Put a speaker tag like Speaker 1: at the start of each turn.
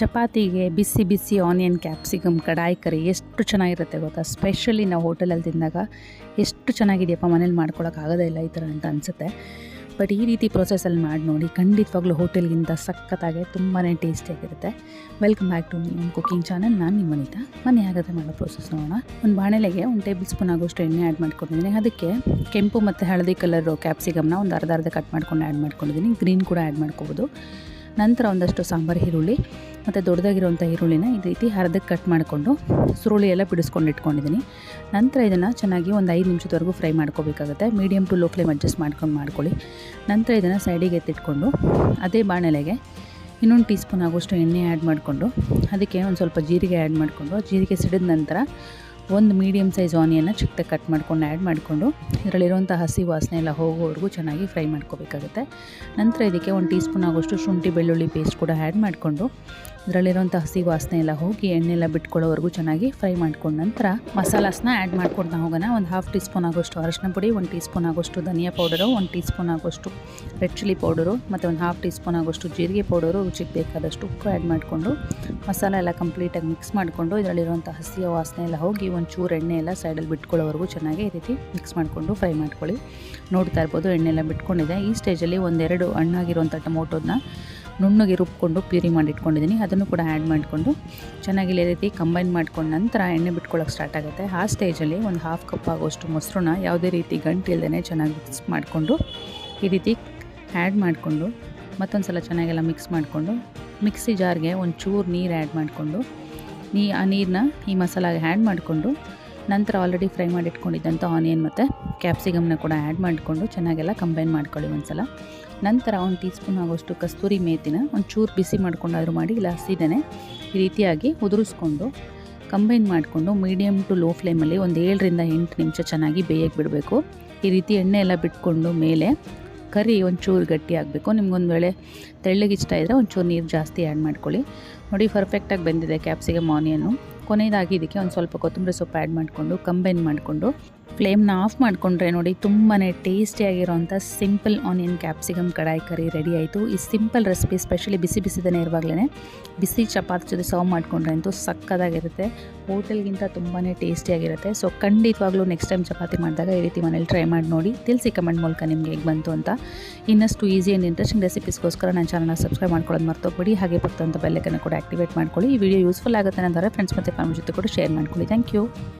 Speaker 1: ಚಪಾತಿಗೆ ಬಿಸಿ ಬಿಸಿ onion capsicum ಕಡಾಯಿ ಕರಿ ಎಷ್ಟು ಚೆನ್ನಾಗಿರುತ್ತೆ ಗೊತ್ತಾ? ಸ್ಪೆಷಲಿ ನಾವು ಹೋಟೆಲಲ್ಲಿ ತಿಂದಾಗ ಎಷ್ಟು ಚೆನ್ನಾಗಿದೆಯಪ್ಪ ಮನೇಲಿ ಮಾಡ್ಕೊಳಕ್ಕಾಗೋದೇ ಇಲ್ಲ ಈ ಥರ ಅಂತ ಅನಿಸುತ್ತೆ. ಬಟ್ ಈ ರೀತಿ ಪ್ರೊಸೆಸಲ್ಲಿ ಮಾಡಿ ನೋಡಿ ಖಂಡಿತವಾಗ್ಲೂ ಹೋಟೆಲ್ಗಿಂತ ಸಖತ್ತಾಗೆ ತುಂಬಾ ಟೇಸ್ಟಿಯಾಗಿರುತ್ತೆ ವೆಲ್ಕಮ್ ಬ್ಯಾಕ್ ಟು ನಿಮ್ಮ ಕುಕಿಂಗ್ ಚಾನಲ್ ನಾನು ನಿಮ್ಮ ವನಿತಾ. ಮನೆ ಆಗುತ್ತೆ ಮಾಡೋ ಪ್ರೊಸೆಸ್ ನೋಡೋಣ. ಒಂದು ಬಾಣಲೆಗೆ ಒಂದು ಟೇಬಲ್ ಸ್ಪೂನ್ ಆಗೋಷ್ಟು ಎಣ್ಣೆ ಆ್ಯಡ್ ಮಾಡ್ಕೊಂಡಿದ್ದೀನಿ. ಅದಕ್ಕೆ ಕೆಂಪು ಮತ್ತು ಹಳದಿ ಕಲರು ಕ್ಯಾಪ್ಸಿಕಮ್ನ ಒಂದು ಅರ್ಧ ಅರ್ಧ ಕಟ್ ಮಾಡ್ಕೊಂಡು ಆ್ಯಡ್ ಮಾಡ್ಕೊಂಡಿದ್ದೀನಿ. ಗ್ರೀನ್ ಕೂಡ ಆ್ಯಡ್ ಮಾಡ್ಕೋಬೋದು. ನಂತರ ಒಂದಷ್ಟು ಸಾಂಬಾರು ಈರುಳ್ಳಿ ಮತ್ತು ದೊಡ್ಡದಾಗಿರುವಂಥ ಈರುಳ್ಳಿನ ಈ ರೀತಿ ಅರ್ಧಕ್ಕೆ ಕಟ್ ಮಾಡಿಕೊಂಡು ಸುರುಳಿ ಎಲ್ಲ ಬಿಡಿಸ್ಕೊಂಡು ಇಟ್ಕೊಂಡಿದ್ದೀನಿ. ನಂತರ ಇದನ್ನು ಚೆನ್ನಾಗಿ ಒಂದು ಐದು ನಿಮಿಷದವರೆಗೂ ಫ್ರೈ ಮಾಡ್ಕೋಬೇಕಾಗುತ್ತೆ. Medium to low flame adjust ಮಾಡ್ಕೊಂಡು ಮಾಡ್ಕೊಳ್ಳಿ. ನಂತರ ಇದನ್ನು ಸೈಡಿಗೆ ಎತ್ತಿಟ್ಕೊಂಡು ಅದೇ ಬಾಣಲೆಗೆ ಇನ್ನೊಂದು ಟೀ ಸ್ಪೂನ್ ಆಗೋಷ್ಟು ಎಣ್ಣೆ ಆ್ಯಡ್ ಮಾಡಿಕೊಂಡು ಅದಕ್ಕೆ ಒಂದು ಸ್ವಲ್ಪ ಜೀರಿಗೆ ಆ್ಯಡ್ ಮಾಡಿಕೊಂಡು ಜೀರಿಗೆ ಸಿಡಿದ ನಂತರ ಒಂದು ಮೀಡಿಯಮ್ ಸೈಜ್ ಆನಿಯನ್ನ ಚಿಕ್ಕದಾಗಿ ಕಟ್ ಮಾಡ್ಕೊಂಡು ಆ್ಯಡ್ ಮಾಡಿಕೊಂಡು ಇದರಲ್ಲಿರುವಂಥ ಹಸಿ ವಾಸನೆ ಎಲ್ಲ ಹೋಗೋವರೆಗೂ ಚೆನ್ನಾಗಿ ಫ್ರೈ ಮಾಡ್ಕೋಬೇಕಾಗುತ್ತೆ. ನಂತರ ಇದಕ್ಕೆ ಒಂದು ಟೀ ಸ್ಪೂನ್ ಆಗೋಷ್ಟು ಶುಂಠಿ ಬೆಳ್ಳುಳ್ಳಿ ಪೇಸ್ಟ್ ಕೂಡ ಆ್ಯಡ್ ಮಾಡಿಕೊಂಡು ಇದರಲ್ಲಿರುವಂಥ ಹಸಿ ವಾಸನೆ ಎಲ್ಲ ಹೋಗಿ ಎಣ್ಣೆ ಎಲ್ಲ ಬಿಟ್ಕೊಳ್ಳೋವರೆಗೂ ಚೆನ್ನಾಗಿ ಫ್ರೈ ಮಾಡ್ಕೊಂಡು ನಂತರ ಮಸಾಲಾಸ್ನ ಆ್ಯಡ್ ಮಾಡ್ಕೊಳ್ತಾ ಹೋಗೋಣ. ಒಂದು ಹಾಫ್ ಟೀ ಸ್ಪೂನ್ ಆಗೋಷ್ಟು ಅರಶಿನ ಪುಡಿ, ಒಂದು ಟೀ ಸ್ಪೂನ್ ಆಗೋಷ್ಟು ಧನಿಯಾ ಪೌಡರು ಒಂದು ಟೀ ಸ್ಪೂನ್ ಆಗೋಷ್ಟು ರೆಡ್ ಚಿಲ್ಲಿ ಪೌಡರು ಮತ್ತು ಒಂದು ಹಾಫ್ ಟೀ ಸ್ಪೂನ್ ಆಗೋಷ್ಟು ಜೀರಿಗೆ ಪೌಡರು ರುಚಿಗೆ ಬೇಕಾದಷ್ಟು ಉಪ್ಪು ಆ್ಯಡ್ ಮಾಡಿಕೊಂಡು ಮಸಾಲ ಎಲ್ಲ ಕಂಪ್ಲೀಟಾಗಿ ಮಿಕ್ಸ್ ಮಾಡಿಕೊಂಡು ಇದರಲ್ಲಿರುವಂಥ ಹಸಿಯ ವಾಸನೆ ಎಲ್ಲ ಹೋಗಿ ಒಂದು ಚೂರು ಎಣ್ಣೆ ಎಲ್ಲ ಸೈಡಲ್ಲಿ ಬಿಟ್ಕೊಳ್ಳೋವರೆಗೂ ಚೆನ್ನಾಗಿ ಈ ರೀತಿ ಮಿಕ್ಸ್ ಮಾಡಿಕೊಂಡು ಫ್ರೈ ಮಾಡ್ಕೊಳ್ಳಿ. ನೋಡ್ತಾ ಇರ್ಬೋದು ಎಣ್ಣೆ ಎಲ್ಲ ಬಿಟ್ಕೊಂಡಿದೆ. ಈ ಸ್ಟೇಜಲ್ಲಿ ಒಂದೆರಡು ಹಣ್ಣಾಗಿರುವಂಥ ಟೊಮೊಟೋದನ್ನ ನುಣ್ಣಗೆ ರುಬ್ಕೊಂಡು ಪ್ಯೂರಿ ಮಾಡಿಟ್ಕೊಂಡಿದ್ದೀನಿ ಅದನ್ನು ಕೂಡ ಆ್ಯಡ್ ಮಾಡಿಕೊಂಡು ಚೆನ್ನಾಗಿ ಈ ರೀತಿ ಕಂಬೈನ್ ಮಾಡ್ಕೊಂಡು ನಂತರ ಎಣ್ಣೆ ಬಿಟ್ಕೊಳ್ಳೋಕೆ ಸ್ಟಾರ್ಟ್ ಆಗುತ್ತೆ. ಆ ಸ್ಟೇಜಲ್ಲಿ ಒಂದು ಹಾಫ್ ಕಪ್ ಆಗೋಷ್ಟು ಮೊಸರನ್ನ ಯಾವುದೇ ರೀತಿ ಗಂಟು ಇಲ್ಲದೇ ಚೆನ್ನಾಗಿ ಮಿಕ್ಸ್ ಮಾಡಿಕೊಂಡು ಈ ರೀತಿ ಆ್ಯಡ್ ಮಾಡಿಕೊಂಡು ಮತ್ತೊಂದು ಸಲ ಚೆನ್ನಾಗೆಲ್ಲ ಮಿಕ್ಸ್ ಮಾಡಿಕೊಂಡು, ಮಿಕ್ಸಿ ಜಾರ್ಗೆ ಒಂದು ಚೂರು ನೀರು ಆ್ಯಡ್ ಮಾಡಿಕೊಂಡು ನೀ ಆ ನೀರನ್ನ ಈ ಮಸಾಲಾಗೆ ಆ್ಯಡ್ ಮಾಡಿಕೊಂಡು ನಂತರ ಆಲ್ರೆಡಿ ಫ್ರೈ ಮಾಡಿಟ್ಕೊಂಡಿದ್ದಂಥ ಆನಿಯನ್ ಮತ್ತು ಕ್ಯಾಪ್ಸಿಕಮ್ನ ಕೂಡ ಆ್ಯಡ್ ಮಾಡಿಕೊಂಡು ಚೆನ್ನಾಗೆಲ್ಲ ಕಂಬೈನ್ ಮಾಡ್ಕೊಳ್ಳಿ ಒಂದು ಸಲ ನಂತರ ಒಂದು ಟೀ ಸ್ಪೂನ್ ಆಗೋಷ್ಟು ಕಸ್ತೂರಿ ಮೇತಿನ ಒಂದು ಚೂರು ಬಿಸಿ ಮಾಡ್ಕೊಂಡಾದರೂ ಮಾಡಿ ಇಲ್ಲ ಹಸಿದೇ ಈ ರೀತಿಯಾಗಿ ಉದುರಿಸ್ಕೊಂಡು ಕಂಬೈನ್ ಮಾಡಿಕೊಂಡು ಮೀಡಿಯಮ್ ಟು ಲೋ ಫ್ಲೇಮಲ್ಲಿ ಒಂದು ಏಳರಿಂದ ಎಂಟು ನಿಮಿಷ ಚೆನ್ನಾಗಿ ಬೇಯಕ್ಕೆ ಬಿಡಬೇಕು. ಈ ರೀತಿ ಎಣ್ಣೆ ಎಲ್ಲ ಬಿಟ್ಕೊಂಡು ಮೇಲೆ ಕರಿ ಒಂಚೂರು ಗಟ್ಟಿ ಆಗಬೇಕು. ನಿಮ್ಗೊಂದು ವೇಳೆ ತೆಳ್ಳಗೆ ಇಷ್ಟ ಇದ್ದರೆ ಒಂಚೂರು ನೀರು ಜಾಸ್ತಿ ಆ್ಯಡ್ ಮಾಡ್ಕೊಳ್ಳಿ. ನೋಡಿ ಪರ್ಫೆಕ್ಟಾಗಿ ಬೆಂದಿದೆ ಕ್ಯಾಪ್ಸಿಗೆ ಆನಿಯನ್ನು ಕೊನೆಯದಾಗಿ ಇದಕ್ಕೆ ಒಂದು ಸ್ವಲ್ಪ ಕೊತ್ತಂಬರಿ ಸೊಪ್ಪು ಆ್ಯಡ್ ಮಾಡಿಕೊಂಡು ಕಂಬೈನ್ ಮಾಡಿಕೊಂಡು ಫ್ಲೇಮ್ನ ಆಫ್ ಮಾಡಿಕೊಂಡ್ರೆ ನೋಡಿ ತುಂಬಾ ಟೇಸ್ಟಿಯಾಗಿರೋವಂಥ ಸಿಂಪಲ್ ಆನಿಯನ್ ಕ್ಯಾಪ್ಸಿಕಮ್ ಕಡಾಯಿ ಕರಿ ರೆಡಿ ಆಯಿತು. ಈ ಸಿಂಪಲ್ ರೆಸಿಪಿ ಸ್ಪೆಷಲಿ ಬಿಸಿ ಬಿಸಿದೇ ಇರುವಾಗಲೇ ಬಿಸಿ ಚಪಾತಿ ಜೊತೆ ಸರ್ವ್ ಮಾಡಿಕೊಂಡ್ರೆ ಅಂತೂ ಸಕ್ಕದಾಗಿರುತ್ತೆ. ಹೋಟೆಲ್ಗಿಂತ ತುಂಬಾ ಟೇಸ್ಟಿಯಾಗಿರುತ್ತೆ ಸೊ ಖಂಡಿತವಾಗ್ಲೂ ನೆಕ್ಸ್ಟ್ ಟೈಮ್ ಚಪಾತಿ ಮಾಡಿದಾಗ ಈ ರೀತಿ ಮನೇಲಿ ಟ್ರೈ ಮಾಡಿ ನೋಡಿ. ತಿಳಿಸಿ ಕಮೆಂಟ್ ಮೂಲಕ ನಿಮಗೆ ಹೇಗೆ ಬಂತು ಅಂತ. ಇನ್ನಷ್ಟು ಈಸಿ ಆ್ಯಂಡ್ ಇಂಟ್ರೆಸ್ಟಿಂಗ್ ರೆಸಿಪೀಸ್ಗೋಸ್ಕರ ನನ್ನ ಚಾನಲ್ನ ಸಬ್ಸ್ಕ್ರೈಬ್ ಮಾಡ್ಕೊಳ್ಳೋದು ಮರ್ತೋಗ್ಬಿಡಿ. ಹಾಗೆ ಪಕ್ಕದಂಥ ಬೆಲ್ಲೆಕನ್ನು ಕೂಡ ಆಕ್ಟಿವೇಟ್ ಮಾಡ್ಕೊಳ್ಳಿ. ಈ ವಿಡಿಯೋ ಯೂಸ್ಫುಲ್ ಆಗುತ್ತೆ ಅಂದರೆ ಫ್ರೆಂಡ್ಸ್ ಮತ್ತು ಫ್ಯಾಮಿಲಿ ಜೊತೆ ಕೂಡ ಶೇರ್ ಮಾಡ್ಕೊಳ್ಳಿ ಥ್ಯಾಂಕ್ ಯು